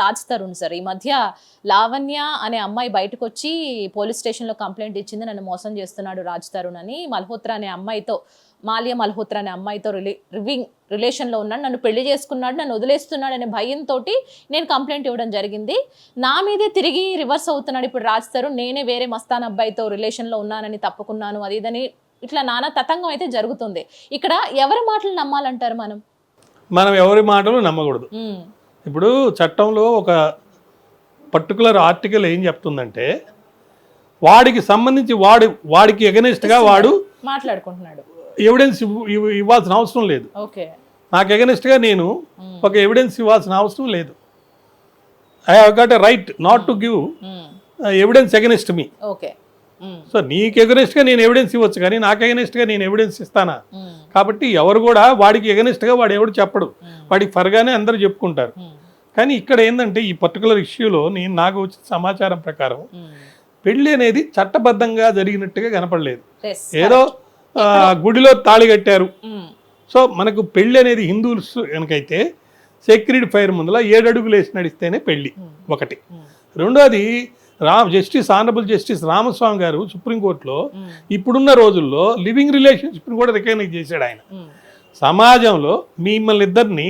Raj Tarun sir. ఈ మధ్య లావణ్య అనే అమ్మాయి బయటకు వచ్చి పోలీస్ స్టేషన్లో కంప్లైంట్ ఇచ్చింది నన్ను మోసం చేస్తున్నాడు రాజ్ తరుణ్ అని మల్హోత్రా అనే అమ్మాయితో మాలియా మల్హోత్రా అనే అమ్మాయితో రిలే రివింగ్ రిలేషన్లో ఉన్నాడు. నన్ను పెళ్ళి చేసుకున్నాడు నన్ను వదిలేస్తున్నాడు అనే భయంతో నేను కంప్లైంట్ ఇవ్వడం జరిగింది. నా మీదే తిరిగి రివర్స్ అవుతున్నాడు ఇప్పుడు రాజ్ తరుణ్. నేనే వేరే మస్తాన్ అబ్బాయితో రిలేషన్లో ఉన్నానని తప్పుకున్నాను అది ఇదని ఇట్లా నానా తతంగం అయితే జరుగుతుంది. ఇక్కడ ఎవరి మాటలు నమ్మాలంటారు మనం? మనం ఎవరి మాటలు నమ్మకూడదు. ఇప్పుడు చట్టంలో ఒక పర్టికులర్ ఆర్టికల్ ఏం చెప్తుందంటే వాడికి సంబంధించి వాడు వాడికి ఎగనెస్ట్గా వాడు మాట్లాడుకుంటున్నాడు. ఎవిడెన్స్ ఇవ్వాల్సిన అవసరం లేదు. ఓకే. నాకు ఎగనెస్ట్గా నేను ఒక ఎవిడెన్స్ ఇవ్వాల్సిన అవసరం లేదు. I have got a right not to give evidence against me okay. So నీకు ఎగనెస్ట్గా నేను ఎవిడెన్స్ ఇవ్వచ్చు కానీ నాకు ఎగనెస్ట్గా నేను ఎవిడెన్స్ ఇస్తానా? కాబట్టి ఎవరు కూడా వాడికి ఎగనెస్ట్గా వాడు ఎవడు చెప్పడు. వాడికి ఫర్గానే అందరూ చెప్పుకుంటారు. కానీ ఇక్కడ ఏంటంటే ఈ పర్టికులర్ ఇష్యూలో నేను నాకు వచ్చిన సమాచారం ప్రకారం. పెళ్ళి అనేది చట్టబద్ధంగా జరిగినట్టుగా కనపడలేదు. ఏదో గుడిలో తాళి కట్టారు. సో మనకు పెళ్ళి అనేది హిందువుస్ కనుకైతే సెక్యూరిటీ ఫైర్ ముందల ఏడు అడుగులు వేసి నడిస్తేనే పెళ్ళి ఒకటి. రెండోది Ram justice honourable justice Ramaswamy గారు సుప్రీంకోర్టులో ఇప్పుడున్న రోజుల్లో లివింగ్ రిలేషన్షిప్ని కూడా రికగ్నైజ్ చేశాడు ఆయన. సమాజంలో మిమ్మల్ని ఇద్దరిని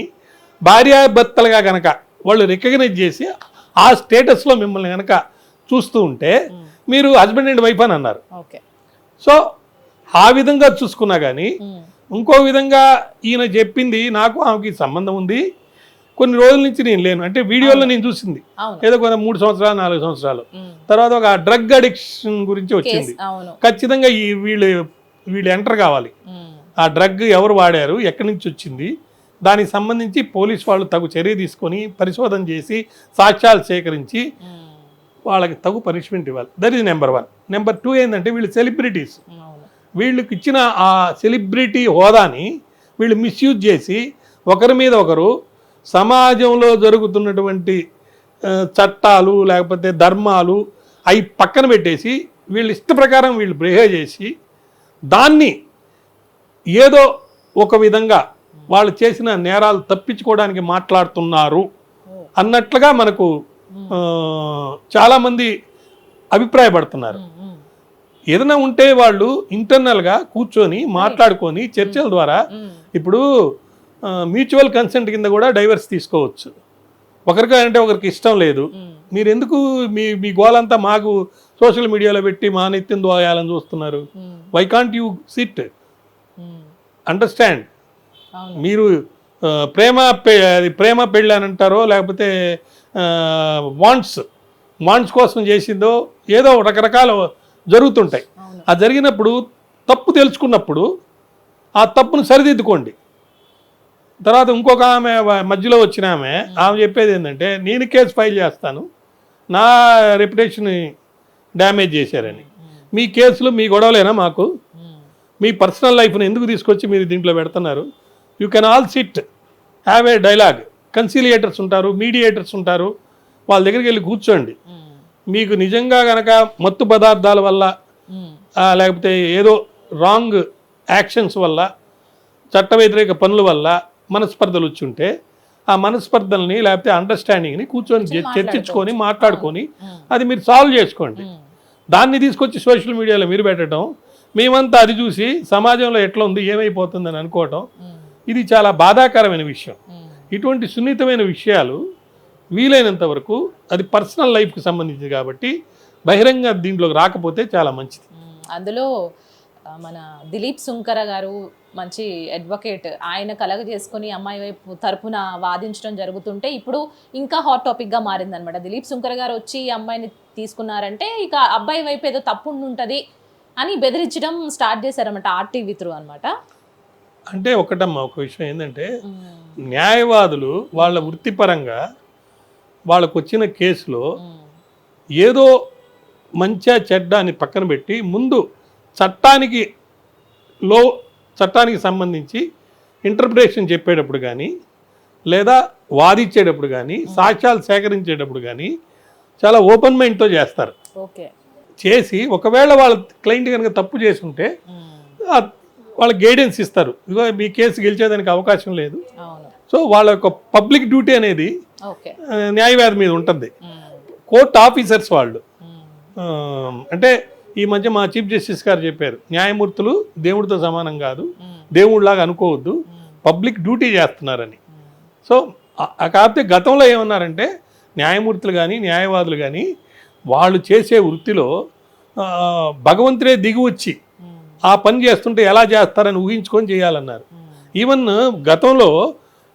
భార్యాభర్తలుగా కనుక వాళ్ళు రికగ్నైజ్ చేసి ఆ స్టేటస్లో మిమ్మల్ని కనుక చూస్తూ ఉంటే మీరు హస్బెండ్ అండ్ వైఫ్ అని అన్నారు. సో ఆ విధంగా చూసుకున్నా కానీ ఇంకో విధంగా ఈయన చెప్పింది నాకు ఆమెకి సంబంధం ఉంది. కొన్ని రోజుల నుంచి నేను లేను. అంటే వీడియోలో నేను చూసింది. ఏదో కొంత మూడు సంవత్సరాలు నాలుగు సంవత్సరాలు. తర్వాత ఒక డ్రగ్ అడిక్షన్ గురించి వచ్చింది. ఖచ్చితంగా ఈ వీళ్ళు వీళ్ళు ఎంటర్ కావాలి. ఆ డ్రగ్ ఎవరు వాడారు ఎక్కడి నుంచి వచ్చింది దానికి సంబంధించి పోలీస్ వాళ్ళు తగు చర్య తీసుకొని పరిశోధన చేసి సాక్ష్యాలు సేకరించి వాళ్ళకి తగు పనిష్మెంట్ ఇవ్వాలి. That is number one number two ఏంటంటే వీళ్ళు సెలబ్రిటీస్ వీళ్ళకి ఇచ్చిన ఆ సెలబ్రిటీ హోదాని వీళ్ళు మిస్యూజ్ చేసి ఒకరి మీద ఒకరు సమాజంలో జరుగుతున్నటువంటి చట్టాలు లేకపోతే ధర్మాలు అవి పక్కన పెట్టేసి వీళ్ళ ఇష్ట ప్రకారం వీళ్ళు బిహేవ్ చేసి దాన్ని ఏదో ఒక విధంగా వాళ్ళు చేసిన నేరాలు తప్పించుకోవడానికి మాట్లాడుతున్నారు అన్నట్లుగా మనకు చాలామంది అభిప్రాయపడుతున్నారు. ఏదైనా ఉంటే వాళ్ళు ఇంటర్నల్గా కూర్చొని మాట్లాడుకొని చర్చల ద్వారా ఇప్పుడు మ్యూచువల్ కన్సెంట్ కింద కూడా డైవర్స్ తీసుకోవచ్చు. ఒకరికి అంటే ఒకరికి ఇష్టం లేదు. మీరు ఎందుకు మీ మీ గోలంతా మాకు సోషల్ మీడియాలో పెట్టి మా నెత్తిన దోయాలని చూస్తున్నారు? Why can't you sit understand మీరు ప్రేమ అది ప్రేమ పెళ్ళి అని అంటారో లేకపోతే వాంట్స్ వాంట్స్ కోసం చేసిందో ఏదో రకరకాల జరుగుతుంటాయి. ఆ జరిగినప్పుడు తప్పు తెలుసుకున్నప్పుడు ఆ తప్పును సరిదిద్దుకోండి. తర్వాత ఇంకొక ఆమె మధ్యలో వచ్చిన ఆమె ఆమె చెప్పేది ఏంటంటే నేను కేసు ఫైల్ చేస్తాను. నా రెప్యుటేషన్ డ్యామేజ్ చేశారని. మీ కేసులు మీ గొడవలేనా మాకు? మీ పర్సనల్ లైఫ్ని ఎందుకు తీసుకొచ్చి మీరు దీంట్లో పెడుతున్నారు? You can all sit have a dialogue conciliators ఉంటారు మీడియేటర్స్ ఉంటారు. వాళ్ళ దగ్గరికి వెళ్ళి కూర్చోండి. మీకు నిజంగా గనక మత్తు పదార్థాల వల్ల లేకపోతే ఏదో రాంగ్ యాక్షన్స్ వల్ల చట్ట వ్యతిరేక పనుల వల్ల మనస్పర్ధలు వచ్చి ఉంటే ఆ మనస్పర్ధల్ని లేకపోతే అండర్స్టాండింగ్ని కూర్చొని చర్చించుకొని మాట్లాడుకొని అది మీరు సాల్వ్ చేసుకోండి. దాన్ని తీసుకొచ్చి సోషల్ మీడియాలో మీరు పెట్టడం మేమంతా అది చూసి సమాజంలో ఎట్లా ఉంది ఏమైపోతుందని అనుకోవటం ఇది చాలా బాధాకరమైన విషయం. ఇటువంటి సున్నితమైన విషయాలు వీలైనంత వరకు అది పర్సనల్ లైఫ్కి సంబంధించింది కాబట్టి బహిరంగ దీంట్లోకి రాకపోతే చాలా మంచిది. అందులో మన దిలీప్ సుంకర గారు మంచి అడ్వకేట్ ఆయన కలగ చేసుకుని అమ్మాయి వైపు తరపున వాదించడం జరుగుతుంటే ఇప్పుడు ఇంకా హాట్ టాపిక్గా మారిందనమాట దిలీప్ సుంకర గారు వచ్చి ఈ అమ్మాయిని తీసుకున్నారంటే ఇక అబ్బాయి వైపు ఏదో తప్పు ఉంటది అని బెదిరించడం స్టార్ట్ చేశారన్నమాట ఆర్టీవీ త్రూ అనమాట అంటే ఒకటమ్మా ఒక విషయం ఏంటంటే న్యాయవాదులు వాళ్ళ వృత్తిపరంగా వాళ్ళకు వచ్చిన కేసులో ఏదో మంచా చెడ్డ అని పక్కన పెట్టి ముందు చట్టానికి లో చట్టానికి సంబంధించి ఇంటర్ప్రిటేషన్ చెప్పేటప్పుడు కానీ లేదా వాదించేటప్పుడు కానీ సాక్ష్యాలు సేకరించేటప్పుడు కానీ చాలా ఓపెన్ మైండ్తో చేస్తారు. చేసి ఒకవేళ వాళ్ళ క్లయింట్ కనుక తప్పు చేసి ఉంటే ఆ వాళ్ళకి గైడెన్స్ ఇస్తారు. ఇదిగో మీ కేసు గెలిచేదానికి అవకాశం లేదు. సో వాళ్ళ యొక్క పబ్లిక్ డ్యూటీ అనేది న్యాయవాది మీద ఉంటుంది. కోర్ట్ ఆఫీసర్స్ వాళ్ళు అంటే ఈ మధ్య మా చీఫ్ జస్టిస్ గారు చెప్పారు న్యాయమూర్తులు దేవుడితో సమానం కాదు దేవుడిలాగా అనుకోవద్దు పబ్లిక్ డ్యూటీ చేస్తున్నారని. సో కాకపోతే గతంలో ఏమన్నారంటే న్యాయమూర్తులు కానీ న్యాయవాదులు కానీ వాళ్ళు చేసే వృత్తిలో భగవంతుడే దిగి వచ్చి ఆ పని చేస్తుంటే ఎలా చేస్తారని ఊహించుకొని చేయాలన్నారు. ఈవెన్ గతంలో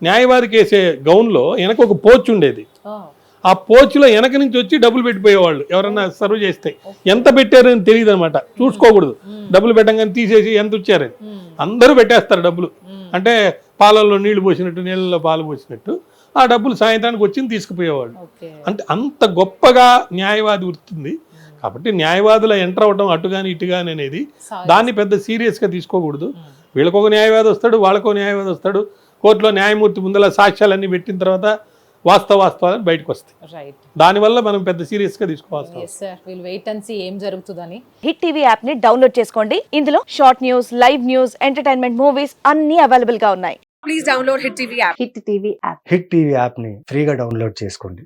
న్యాయవాదికి వేసే గౌన్లో వెనక ఒక పోచ్ ఉండేది. ఆ పోచ్లో వెనక నుంచి వచ్చి డబ్బులు పెట్టిపోయేవాళ్ళు ఎవరన్నా సర్వ్ చేస్తే. ఎంత పెట్టారని తెలియదు అనమాట చూసుకోకూడదు. డబ్బులు పెట్టంగానే తీసేసి ఎంత వచ్చారని అందరూ పెట్టేస్తారు డబ్బులు. అంటే పాలల్లో నీళ్ళు పోసినట్టు నీళ్ళలో పాలు పోసినట్టు ఆ డబ్బులు సాయంత్రానికి వచ్చి తీసుకుపోయేవాళ్ళు. అంటే అంత గొప్పగా న్యాయవాది వృత్తుంది. కాబట్టి న్యాయవాదుల ఎంటర్ అవ్వడం అటు కానీ ఇటు కానీ అనేది. దాన్ని పెద్ద సీరియస్గా తీసుకోకూడదు. ఉమ్, వీళ్ళకు ఒక న్యాయవాది వస్తాడు వాళ్ళకో న్యాయవాది వస్తాడు. కోర్టులో న్యాయమూర్తి ముందల సాక్ష్యాలన్నీ పెట్టిన తర్వాత వాస్తవ వాస్తవాలు బయటకు వస్తాయి. రైట్ దానివల్ల మనం పెద్ద సీరియస్గా తీసుకోవాల్సి వస్తుంది. Yes sir will wait and see ఏం జరుగుతుందని. హిట్ టీవీ యాప్ని డౌన్లోడ్ చేసుకోండి. ఇందులో short news live news entertainment movies అన్ని అవైలబుల్గా ఉన్నాయి. Please download Hit TV app. Hit TV app hit TV యాప్ని ఫ్రీగా డౌన్లోడ్ చేసుకోండి.